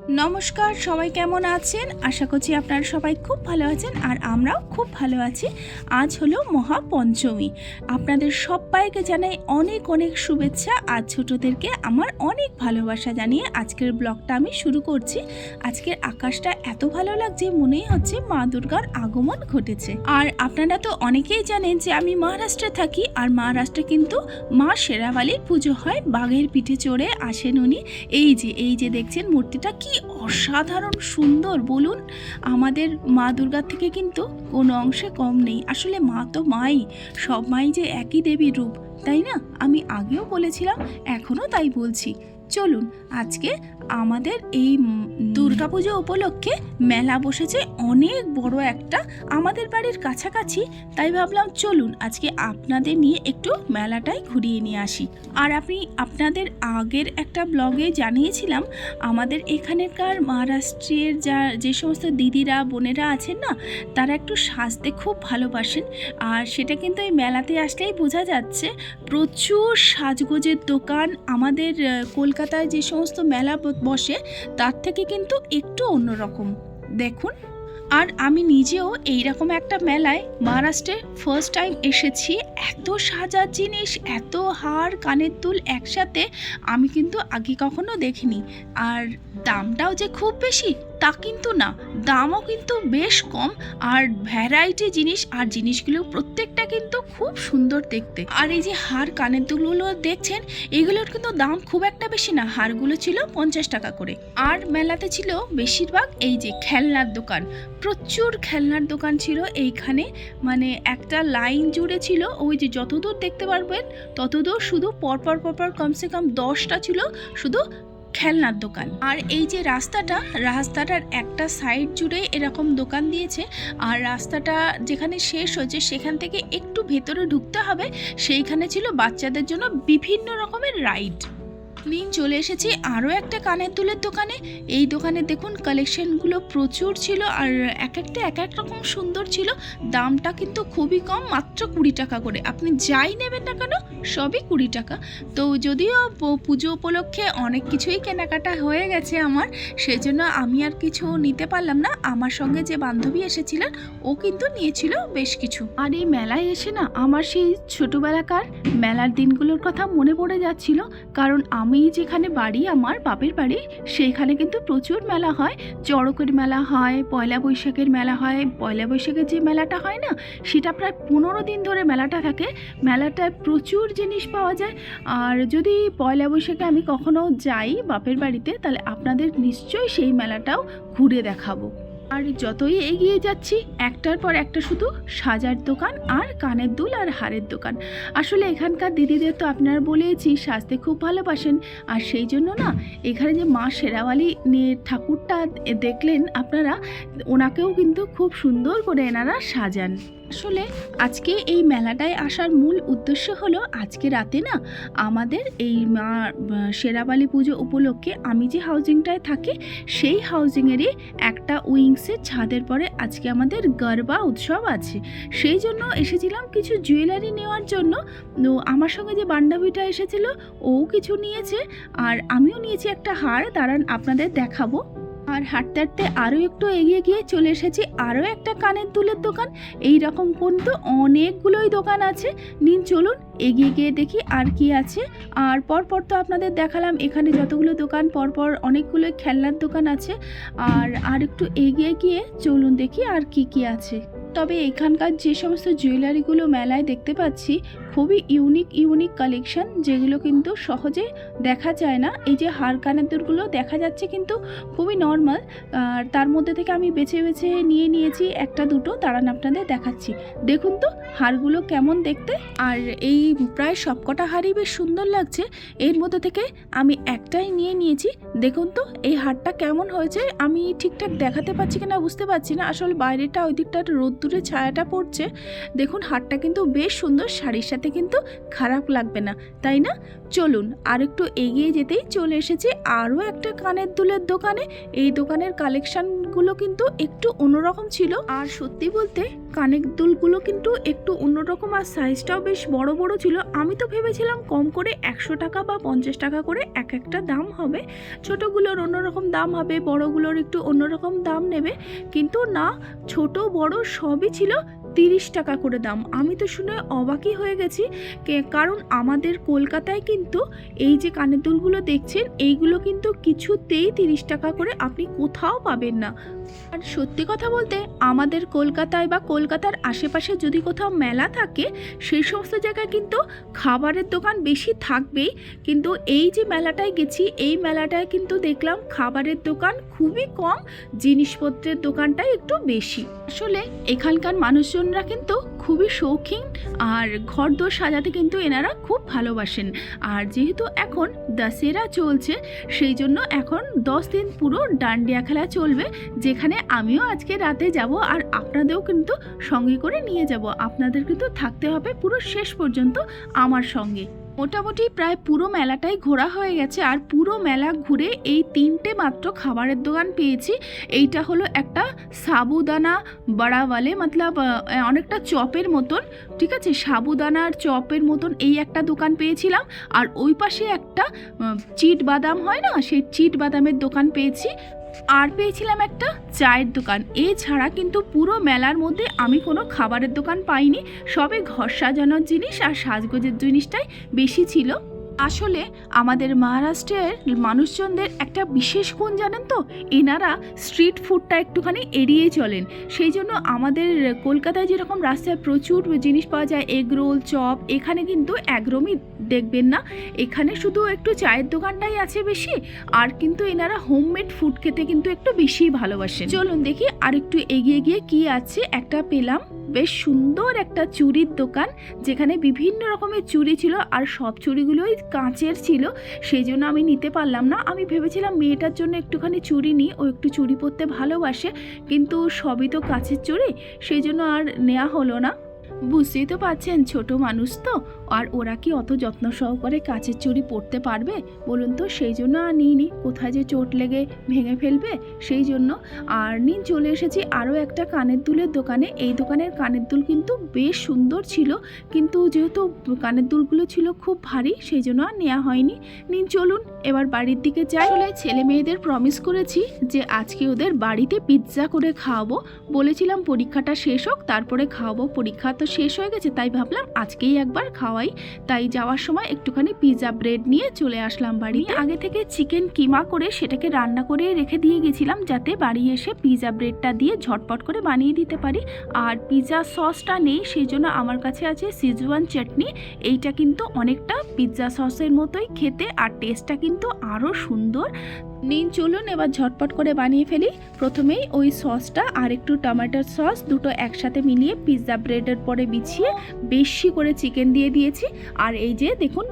নমস্কার, সবাই কেমন আছেন? আশা করছি আপনারা সবাই খুব ভালো আছেন আর আমরাও খুব ভালো আছি। আজ হলো মহাপঞ্চমী। আপনাদের সবাইকে জানাই অনেক অনেক শুভেচ্ছা আর ছোটদেরকে আমার অনেক ভালোবাসা জানিয়ে আজকের ব্লগটা আমি শুরু করছি। আজকের আকাশটা এত ভালো লাগছে মনেই হচ্ছে মা দুর্গার আগমন ঘটেছে। আর আপনারা তো অনেকেই জানেন যে আমি মহারাষ্ট্রে থাকি আর মহারাষ্ট্রে কিন্তু মা শেরাবালির পুজো হয়। বাঘের পিঠে চড়ে আসেন উনি। এই যে এই যে দেখছেন মূর্তিটা কি অসাধারণ সুন্দর, বলুন। আমাদের মা দুর্গার থেকে কিন্তু কোনো অংশে কম নেই। আসলে মা তো মাই, সব মাই যে একই দেবীর রূপ, তাই না? আমি আগেও বলেছিলাম এখনও তাই বলছি। চলুন, আজকে আমাদের এই দুর্গাপুজো উপলক্ষে মেলা বসেছে অনেক বড় একটা আমাদের বাড়ির কাছাকাছি। তাই ভাবলাম চলুন, আজকে আপনাদের নিয়ে একটু মেলাটাই ঘুরিয়ে নিয়ে আসি। আর আপনি আপনাদের আগের একটা ব্লগে জানিয়েছিলাম, আমাদের এখানকার মহারাষ্ট্রের যা, যে সমস্ত দিদিরা, বোনেরা আছেন না, তারা একটু সাজতে খুব ভালোবাসেন। আর সেটা কিন্তু এই মেলাতে আসলেই বোঝা যাচ্ছে, প্রচুর সাজগোজের দোকান আমাদের কলকাতায় যে সমস্ত মেলা বসে তার থেকে কিন্তু একটু অন্যরকম। দেখুন। আর আমি নিজেও এইরকম একটা মেলায় মহারাষ্ট্রে ফার্স্ট টাইম এসেছি। এত সাজার জিনিস, এত হার, কানের দুল একসাথে আমি কিন্তু আগে কখনো দেখিনি। আর দামটাও যে খুব বেশি, তা কিন্তু না। দামও কিন্তু বেশ কম। আর ভ্যারাইটি জিনিস, আর জিনিসগুলো প্রত্যেকটা কিন্তু খুব সুন্দর দেখতে। আর এই যে হার, কানের দুলগুলো দেখছেন, এগুলোর কিন্তু দাম খুব একটা বেশি না। হারগুলো ছিল পঞ্চাশ টাকা করে। আর মেলাতে ছিল বেশিরভাগ এই যে খেলনার দোকান। প্রচুর খেলনার দোকান ছিল এইখানে। মানে একটা লাইন জুড়ে ছিল, ওই যে যতদূর দেখতে পারবেন, ততদূর শুধু পরপর পরপর কমসে কম দশটা ছিল শুধু খেলনার দোকান। আর এই যে রাস্তাটা, রাস্তাটার একটা সাইড জুড়ে এরকম দোকান দিয়েছে, আর রাস্তাটা যেখানে শেষ হয়েছে সেখান থেকে একটু ভেতরে ঢুকতে হবে, সেইখানে ছিল বাচ্চাদের জন্য বিভিন্ন রকমের রাইড। নিন চলে এসেছি আরও একটা কানের দুলের দোকানে। এই দোকানে দেখুন কালেকশনগুলো প্রচুর ছিল আর এক একটা এক এক রকম সুন্দর ছিল। দামটা কিন্তু খুবই কম, মাত্র কুড়ি টাকা করে। আপনি যাই নেবেন না কেন, সবই কুড়ি টাকা। তো যদিও পুজো উপলক্ষে অনেক কিছুই কেনাকাটা হয়ে গেছে আমার সেই জন্য আমি আর কিছু নিতে পারলাম না। আমার সঙ্গে যে বান্ধবী এসেছিলেন ও কিন্তু নিয়েছিল বেশ কিছু। আর এই মেলায় এসে না, আমার সেই ছোটোবেলাকার মেলার দিনগুলোর কথা মনে পড়ে যাচ্ছিল। কারণ আমি যেখানে বাড়ি, আমার বাপের বাড়ি, সেইখানে কিন্তু প্রচুর মেলা হয়। চড়কের মেলা হয়, পয়লা বৈশাখের মেলা হয়। পয়লা বৈশাখের যে মেলাটা হয় না, সেটা প্রায় পনেরো দিন ধরে মেলাটা থাকে। মেলাটায় প্রচুর জিনিস পাওয়া যায়। আর যদি পয়লা বৈশাখে আমি কখনো যাই বাপের বাড়িতে, তাহলে আপনাদের নিশ্চয়ই সেই মেলাটাও ঘুরে দেখাবো। আর যতই এগিয়ে যাচ্ছি, একটার পর একটা শুধু সাজার দোকান আর কানের দুল আর হারের দোকান। আসলে এখানকার দিদিদের তো আপনারা বলেছি সাজতে খুব ভালোবাসেন। আর সেই জন্য না, এখানে যে মা সেরাওয়ালি ঠাকুরটা দেখলেন, আপনারা ওনাকেও কিন্তু খুব সুন্দর করে এনারা সাজান। আসলে আজকে এই মেলাটায় আসার মূল উদ্দেশ্য হলো আজকে রাতে না আমাদের এই মা আহ, শেরাবালি পুজো উপলক্ষে আমি যে হাউজিংটায় থাকি সেই হাউজিংয়েরই একটা উইংসের ছাদের পরে আজকে আমাদের গরবা উৎসব আছে। সেই জন্য এসেছিলাম কিছু জুয়েলারি নেওয়ার জন্য। আমার সঙ্গে যে বান্ধবীটা এসেছিল ও কিছু নিয়েছে আর আমিও নিয়েছি একটা হার। দাঁড়ান আপনাদের দেখাবো। আর হাঁটতে হাঁটতে আরও একটু এগিয়ে গিয়ে চলে এসেছি আরও একটা কানের দুলের দোকান। এই রকম কিন্তু অনেকগুলোই দোকান আছে। নিন, চলুন, এগিয়ে গিয়ে দেখি আর কি আছে। আর পরপর তো আপনাদের দেখালাম, এখানে যতগুলো দোকান, পরপর অনেকগুলো খেলনার দোকান আছে। আর আর একটু এগিয়ে গিয়ে চলুন দেখি আর কি কি আছে। তবে এখানকার যে সমস্ত জুয়েলারিগুলো মেলায় দেখতে পাচ্ছি খুবই ইউনিক ইউনিক কালেকশন যেগুলো কিন্তু সহজে দেখা যায় না। এই যে হার কানের দুলগুলো দেখা যাচ্ছে কিন্তু খুবই নর্মাল আর তার মধ্যে থেকে আমি বেছে বেছে নিয়ে নিয়েছি একটা দুটো দাঁড়ান আপনাদের দেখাচ্ছি। দেখুন তো হারগুলো কেমন দেখতে, আর এই প্রায় সবকটা হারই বেশ সুন্দর লাগছে। এর মধ্যে থেকে আমি একটাই নিয়ে নিয়েছি। দেখুন তো এই হারটা কেমন হয়েছে, আমি ঠিকঠাক দেখাতে পারছি কিনা বুঝতে পারছি না। আসলে বাইরেটা, ওই দিকটা রোদ্দুরে ছায়াটা পড়ছে। দেখুন হারটা কিন্তু বেশ সুন্দর, শাড়ির সাথে খেতে কিন্তু খারাপ লাগবে না, তাই না? চলুন আর একটু এগিয়ে যেতেই চলে এসেছি আরও একটা কানের দুলের দোকানে। এই দোকানের কালেকশনগুলো কিন্তু একটু অন্যরকম ছিল। আর সত্যি বলতে, কানের দুলগুলো কিন্তু একটু অন্যরকম আর সাইজটাও বেশ বড় বড় ছিল। আমি তো ভেবেছিলাম কম করে একশো টাকা বা পঞ্চাশ টাকা করে এক একটা দাম হবে। ছোটোগুলোর অন্যরকম দাম হবে, বড়গুলোর একটু অন্যরকম দাম নেবে। কিন্তু না, ছোট বড় সবই ছিল। তিরিশ টাকা করে দাম। আমি তো শুনে অবাকই হয়ে গেছি কারণ আমাদের কলকাতায় কিন্তু এই যে কানের দুলগুলো দেখছেন, এইগুলো কিন্তু কিছুতেই তিরিশ টাকা করে আপনি কোথাও পাবেন না। আর সত্যি কথা বলতে আমাদের কলকাতায় বা কলকাতার আশেপাশে যদি কোথাও মেলা থাকে, সেই সমস্ত জায়গায় কিন্তু খাবারের দোকান বেশি থাকবেই। কিন্তু এই যে মেলাটায় গেছি, এই মেলাটায় কিন্তু দেখলাম খাবারের দোকান খুবই কম, জিনিসপত্রের দোকানটাই একটু বেশি। আসলে এখানকার মানুষজনরা কিন্তু খুবই শৌখিন আর ঘর দোর সাজাতে কিন্তু এনারা খুব ভালোবাসেন। আর যেহেতু এখন দাসেরা চলছে, সেই জন্য এখন দশ দিন পুরো ডান্ডিয়া খেলা চলবে, যেখানে আমিও আজকে রাতে যাব আর আপনাদেরও কিন্তু সঙ্গে করে নিয়ে যাব। আপনাদের কিন্তু থাকতে হবে পুরো শেষ পর্যন্ত আমার সঙ্গে। মোটামুটি প্রায় পুরো মেলাটাই ঘোরা হয়ে গেছে আর পুরো মেলা ঘুরে এই তিনটে মাত্র খাবারের দোকান পেয়েছি। এইটা হলো একটা সাবুদানা বড়াওয়ালে, মতলব অনেকটা চপের মতন, ঠিক আছে? সাবুদানার চপের মতন এই একটা দোকান পেয়েছিলাম আর ওই পাশে একটা চিট বাদাম হয় না? সেই চিট বাদামের দোকান পেয়েছি। আর পেয়েছিলাম একটা চায়ের দোকান। এছাড়া কিন্তু পুরো মেলার মধ্যে আমি কোনো খাবারের দোকান পাইনি। সবে ঘর সাজানোর জিনিস আর সাজগোজের জিনিসটাই বেশি ছিল। আসলে আমাদের মহারাষ্ট্রের মানুষজনদের একটা বিশেষ গুণ জানেন তো? এনারা স্ট্রিট ফুডটা একটুখানি এড়িয়ে চলেন। সেই জন্য আমাদের কলকাতায় যেরকম রাস্তায় প্রচুর জিনিস পাওয়া যায় এগ রোল চপ এখানে কিন্তু একদমই দেখবেন না। এখানে শুধু একটু চায়ের দোকানটাই আছে বেশি, আর কিন্তু এনারা হোমমেড ফুড খেতে কিন্তু একটু বেশিই ভালোবাসেন। চলুন দেখি আর একটু এগিয়ে গিয়ে কি আছে। একটা পেলাম, বেশ সুন্দর একটা চুড়ির দোকান, যেখানে বিভিন্ন রকমের চুড়ি ছিল, আর সব চুড়িগুলোই কাঁচের ছিল সেই জন্য আমি নিতে পারলাম না। আমি ভেবেছিলাম মেয়েটার জন্য একটুখানি চুড়ি নিই, ও একটু চুড়ি পরতে ভালোবাসে, কিন্তু সবই তো কাঁচের চুড়ি সেই জন্য আর নেওয়া হলো না। বুঝতেই তো পারছেন ছোট মানুষ তো। আর ওরা কি অত যত্ন সহকারে কাচের চুড়ি পরতে পারবে? বলুন তো, সেই জন্য আর নিইনি। কোথায় যে চোট লেগে ভেঙে ফেলবে, সেই জন্য। আর নিন, চলে এসেছি আরও একটা কানের দুলের দোকানে। এই দোকানের কানের দুল কিন্তু বেশ সুন্দর ছিল। কিন্তু যেহেতু কানের দুলগুলো ছিল খুব ভারী, সেই জন্য আর নেওয়া হয়নি। নিন, চলুন, এবার বাড়ির দিকে যাই। আসলে ছেলে মেয়েদের প্রমিস করেছি যে আজকে ওদের বাড়িতে পিৎজা করে খাওয়াবো। বলেছিলাম পরীক্ষাটা শেষ হোক, তারপরে খাওয়াবো। পরীক্ষা তো শেষ হয়ে গেছে, তাই ভাবলাম আজকেই একবার খাওয়াই তাই যাওয়ার সময় একটুখানি পিৎজা ব্রেড নিয়ে চলে আসলাম বাড়ি আগে থেকে চিকেন কিমা করে সেটাকে রান্না করে রেখে দিয়ে গেছিলাম যাতে বাড়ি এসে পিৎজা ব্রেডটা দিয়ে ঝটপট করে বানিয়ে দিতে পারি। আর পিৎজা সসটা নেই সেই জন্য আমার কাছে আছে সিজওয়ান চাটনি এইটা কিন্তু অনেকটা পিৎজা সসের মতোই খেতে আর টেস্টটা কিন্তু আরও সুন্দর। নিন চলুন, এবার ঝটপট করে বানিয়ে ফেলি। প্রথমেই ওই সসটা আর একটু টমেটোর সস, দুটো একসাথে মিলিয়ে পিৎজা ব্রেডের পরে বিছিয়ে বেশি করে চিকেন দিয়ে দিয়েছি। আর এই যে দেখুন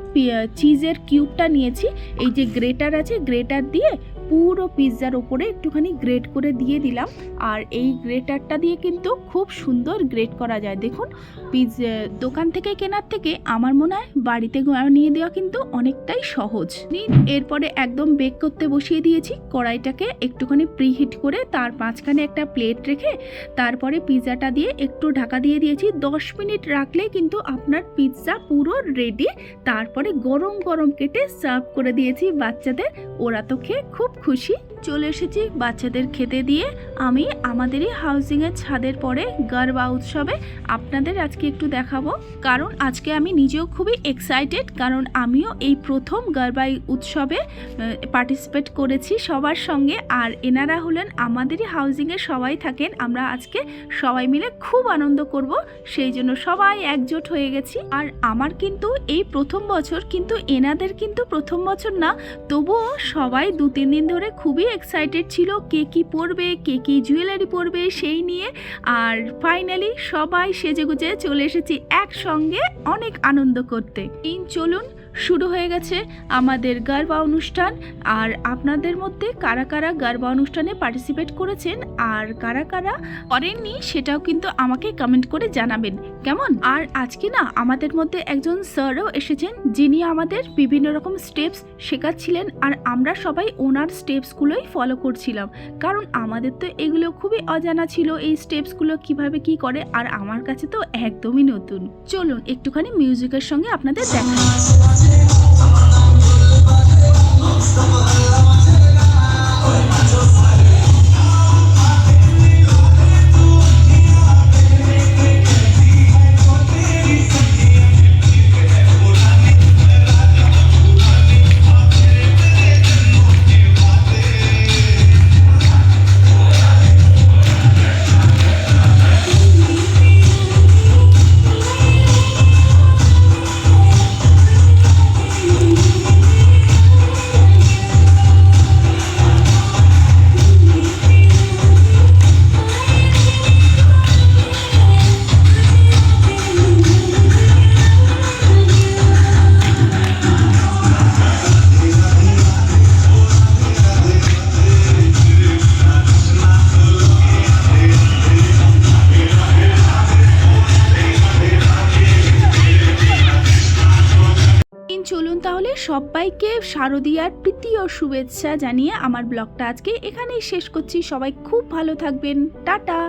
চিজের কিউবটা নিয়েছি। এই যে গ্রেটার আছে, গ্রেটার দিয়ে পুরো পিৎজার ওপরে একটুখানি গ্রেট করে দিয়ে দিলাম। আর এই গ্রেটারটা দিয়ে কিন্তু খুব সুন্দর গ্রেট করা যায়। দেখুন, পিৎজা, দোকান থেকে কেনার থেকে আমার মনে হয় বাড়িতে নিয়ে দেওয়া কিন্তু অনেকটাই সহজ। এরপরে একদম বেক করতে বসিয়ে দিয়েছি। কড়াইটাকে একটুখানি প্রিহিট করে তার মাঝখানে একটা প্লেট রেখে তারপরে পিৎজাটা দিয়ে একটু ঢাকা দিয়ে দিয়েছি। দশ মিনিট রাখলে কিন্তু আপনার পিৎজা পুরো রেডি। তারপরে গরম গরম কেটে সার্ভ করে দিয়েছি বাচ্চাদের। ওরা তো খেয়ে খুব खुशी? চলে এসেছি বাচ্চাদের খেতে দিয়ে। আমি আমাদেরই হাউজিংয়ের ছাদের পরে গরবা উৎসবে আপনাদের আজকে একটু দেখাবো। কারণ আজকে আমি নিজেও খুবই এক্সাইটেড কারণ আমিও এই প্রথম গরবাই উৎসবে পার্টিসিপেট করেছি সবার সঙ্গে। আর এনারা হলেন আমাদেরই হাউজিংয়ে সবাই থাকেন। আমরা আজকে সবাই মিলে খুব আনন্দ করব, সেই জন্য সবাই একজোট হয়ে গেছি। আর আমার কিন্তু এই প্রথম বছর কিন্তু এনাদের কিন্তু প্রথম বছর না, তবুও সবাই দু তিন দিন ধরে খুবই এক্সাইটেড ছিল কে কি পরবে, কে কি জুয়েলারি পরবে সেই নিয়ে। আর ফাইনালি সবাই সেজেগুজে চলে এসেছি একসঙ্গে অনেক আনন্দ করতে। চলুন শুরু হয়ে গেছে আমাদের গারবা অনুষ্ঠান। আর আপনাদের মধ্যে কারা কারা গারবা অনুষ্ঠানে পার্টিসিপেট করেছেন আর কারা কারা করেননি সেটাও কিন্তু আমাকে কমেন্ট করে জানাবেন, কেমন? আর আজকে না আমাদের মধ্যে একজন স্যারও এসেছেন, যিনি আমাদের বিভিন্ন রকম স্টেপস শেখাচ্ছিলেন আর আমরা সবাই ওনার স্টেপসগুলোই ফলো করছিলাম। কারণ আমাদের তো এগুলো খুবই অজানা ছিল, এই স্টেপসগুলো কীভাবে কি করে আর আমার কাছে তো একদমই নতুন। চলুন একটুখানি মিউজিকের সঙ্গে আপনাদের দেখাই চলুন সবাইকে শারদীয়ার প্রীতি ও শুভেচ্ছা জানিয়ে আমার ব্লগটা আজকে এখানেই শেষ করছি। সবাই খুব ভালো থাকবেন। টাটা।